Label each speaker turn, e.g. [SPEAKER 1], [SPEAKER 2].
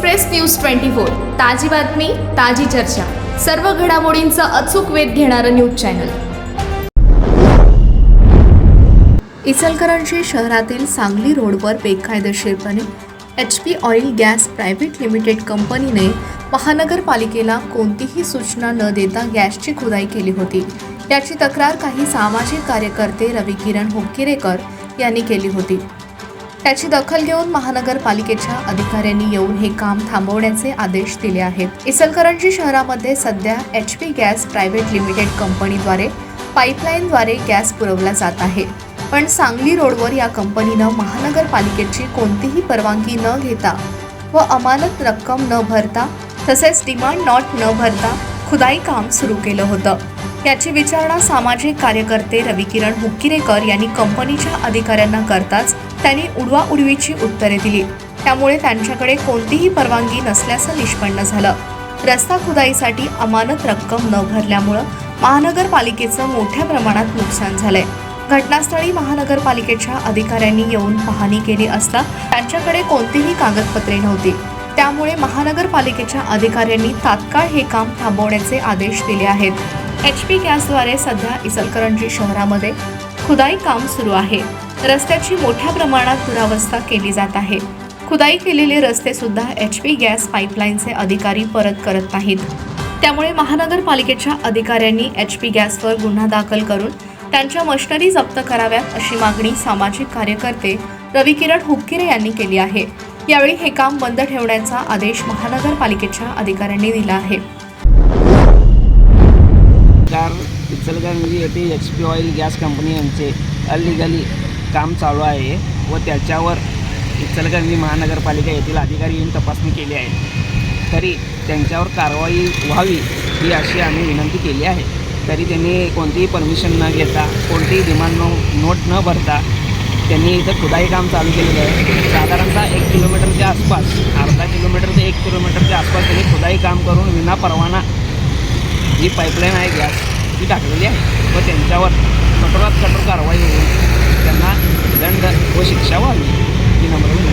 [SPEAKER 1] Express news twenty four. ताजी बातमी ताजी चर्चा. सर्व घडामोडींचा अचूक वेध घेणारं न्यूज चॅनल. इचलकरंजी शहरातील सांगली रोडवर बेकायदेशीरपणे H P oil gas private limited कंपनीने महानगरपालिकेला कोणतीही सूचना न देता गॅसची खुदाई केली होती. याची तक्रार काही सामाजिक कार्यकर्ते रवी किरण होक्किरेकर यांनी केली होती. त्याची दखल घेऊन महानगरपालिकेच्या अधिकाऱ्यांनी येऊन हे काम थांबवण्याचे आदेश दिले आहेत. इचलकरंजी शहरामध्ये सध्या H P gas private limited कंपनीद्वारे पाईपलाईनद्वारे गॅस पुरवला जात आहे. पण सांगली रोडवर या कंपनीनं महानगरपालिकेची कोणतीही परवानगी न घेता व अमानत रक्कम न भरता तसेच डिमांड नॉट न भरता खुदाई काम सुरू केलं होतं. याची विचारणा सामाजिक कार्यकर्ते रविकिरण हुक्किरेकर यांनी कंपनीच्या अधिकाऱ्यांना करताच त्यांनी उडवाउडवीची उत्तरे दिली. त्यामुळे त्यांच्याकडे कोणतीही परवानगी नसल्याचं निष्पन्न झालं. रस्ता खुदाईसाठी अमानत रक्कम न भरल्यामुळं महानगरपालिकेचं मोठ्या प्रमाणात नुकसान झालंय. घटनास्थळी महानगरपालिकेच्या अधिकाऱ्यांनी येऊन पाहणी केली असता त्यांच्याकडे कोणतीही कागदपत्रे नव्हती. त्यामुळे महानगरपालिकेच्या अधिकाऱ्यांनी तात्काळ हे काम थांबवण्याचे आदेश दिले आहेत. एच पी गॅसद्वारे सध्या इचलकरंजी शहरामध्ये खुदाई काम सुरू आहे. रस्त्याची मोठ्या प्रमाणात दुरावस्था केली जात आहे. खुदाई केलेले रस्ते सुद्धा एच पी गॅस पाईपलाईनचे अधिकारी परत करत नाहीत. त्यामुळे महानगरपालिकेच्या अधिकाऱ्यांनी एच पी गॅसवर गुन्हा दाखल करून त्यांच्या मशनरी जप्त कराव्यात अशी मागणी सामाजिक कार्यकर्ते रविकिरण हुक्किरे यांनी केली आहे. यावेळी हे काम बंद ठेवण्याचा आदेश महानगरपालिकेच्या अधिकाऱ्यांनी दिला आहे.
[SPEAKER 2] कार इचलकरंजी येथे H P oil gas company यांचे अलिगली काम चालू आहे व त्याच्यावर इचलकरंजी महानगरपालिका येथील अधिकारी येऊन तपासणी केली आहे. तरी त्यांच्यावर कारवाई व्हावी ही अशी आम्ही विनंती केली आहे. तरी त्यांनी कोणतीही परमिशन न घेता कोणतीही डिमांड नो नोट न भरता त्यांनी इथं खुदाई काम चालू केलेलं आहे. साधारणतः एक किलोमीटरच्या आसपास अर्धा किलोमीटर ते एक किलोमीटरच्या आसपास त्यांनी खुदाई काम करून विना परवाना जी पाईपलाईन आहे गॅस ती टाकलेली आहे. व त्यांच्यावर कठोरात कठोर कारवाई होऊन त्यांना दंड व शिक्षा व्हावी ही नम्र विनंती.